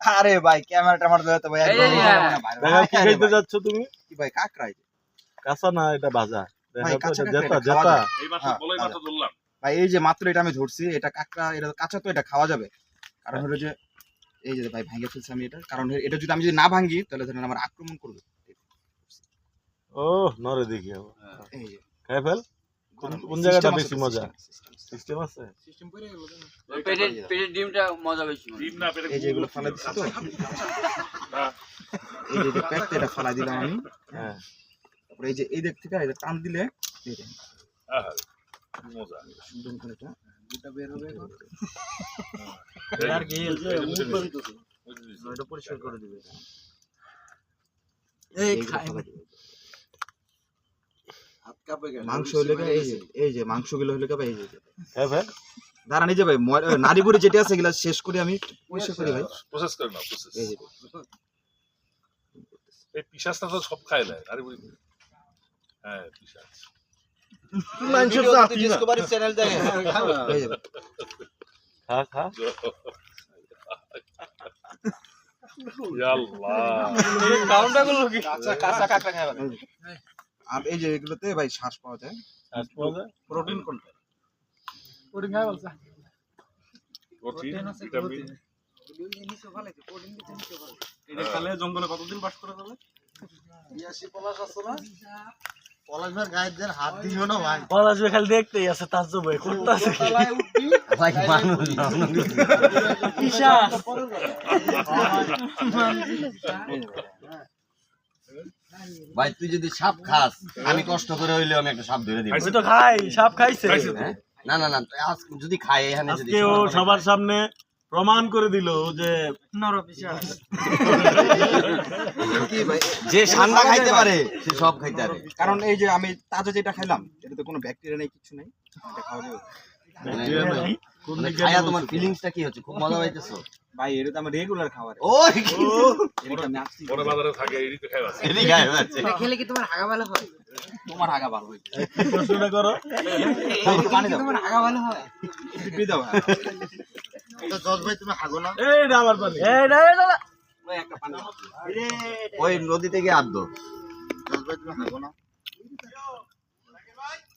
আরে ভাই ধরে তো ভাই এই যে, দেখা কি খাইতে যাচ্ছ তুমি? কি ভাই কাঁচা না এটা ভাজা? জেতা জেতা। হ্যাঁ, ভাই এই যে মাত্র এটা আমি ধরছি এটা কাকড়া এটা কাঁচা তো এটা খাওয়া যাবে। কারণ হলো যে এই যে ভাই ভাঙে ফেলছি আমি এটা। কারণ এটা যদি আমি যদি না ভাঙি তাহলে ধরেন আমার আক্রমণ করবে। ও নরে দেখি এই যে। খাই ফেল? কোন কোন জায়গাটা বেশি মজা? system, system। সিস্টেম আছে? পেটের পেটের ডিমটা মজা বেশি ডিম না পেরে এই যে এগুলো ফালাই দিচ্ছি তো। এই যে পেট এটা ফালাই দিলাম আমি। হ্যাঁ। তারপরে এই যে এই দিক থেকে এই যে টান দিলে এই যে। আহা, মজা। সুন্দর করে এটা। আর কি এটা পরিষ্কার করে দিবে। এই খাই ফালাই দিবে। হাত কাঁপে গেল মাংস হইলে এই যে এই যে মাংসগুলো হইলে ভাই এই যে খাই ফেল দাঁড়ান এই যে ভাই ময়- বুড়ি যেটা আছে এগুলা শেষ করে আমি পরিষ্কার করি ভাই। প্রসেস করে না প্রসেস এই যে এই পিসাসটা তো সব খায় না হ্যাঁ ডিসকভারি চ্যানেল দেখে খা খা আল্লাহ। কাঁচা কাঁচা কাঁকড়া খাবে আর এই যে এগুলোতে ভাই শ্বাস পাওয়া যায়? শ্বাস পাওয়া যায়? প্রোটিন কোনটা? প্রোটিন ভিটামিন এটা খালে জঙ্গলে কতদিন বাস করা যাবে? ইয়াসি পলাশ আছে না? পলাশ ভাই গায়ের দেন হাত দিও না ভাই। পলাশ ভাই খালি দেখতেই আছে তার জন্য করতেছে। ভাই মানুষ। না পিসাস ভাই তুই যদি সাপ খাস আমি কষ্ট করে হইলেও আমি একটা সাপ ধরে দিব। ওই তো খাই সাপ খাইছে। তো। হ্যাঁ? না না না তুই আজ যদি খাই এখানে যদি আজকে ও সবার সামনে প্রমাণ করে দিল যে কি ভাই? যে ঠান্ডা খাইতে পারে সে সব খাইতে পারে। কারণ এই যে আমি তাজা যেটা খাইলাম এটাতে কোনো ব্যাকটেরিয়া নেই কিছু নেই। এটা খাওয়া যাবে। ব্যাকটেরিয়া নাই। কোন মানে তোমার ফিলিংসটা কি হচ্ছে? খুব মজা পাইতেছো? ভাই এটা তো আমার রেগুলার খাবার। ওই এটা আমি আসছি? বড় বাজারে থাকে এই দিকে খায় আছে এদিকে আয় বাচ্চা। খেলে কি তোমার হাগা ভালো হয়? তোমার আগা ভালো হইছে প্রশ্নটা করো। পানি দাও। তোমার হাগা ভালো হয়? একটু দাও তো জজ ভাই তুমি হাগো না? এইটা আমার পানি। এইটা এইটা ওই একটা পানি ওই নদী থেকে আদ্য জজ ভাই তুমি হাগো না?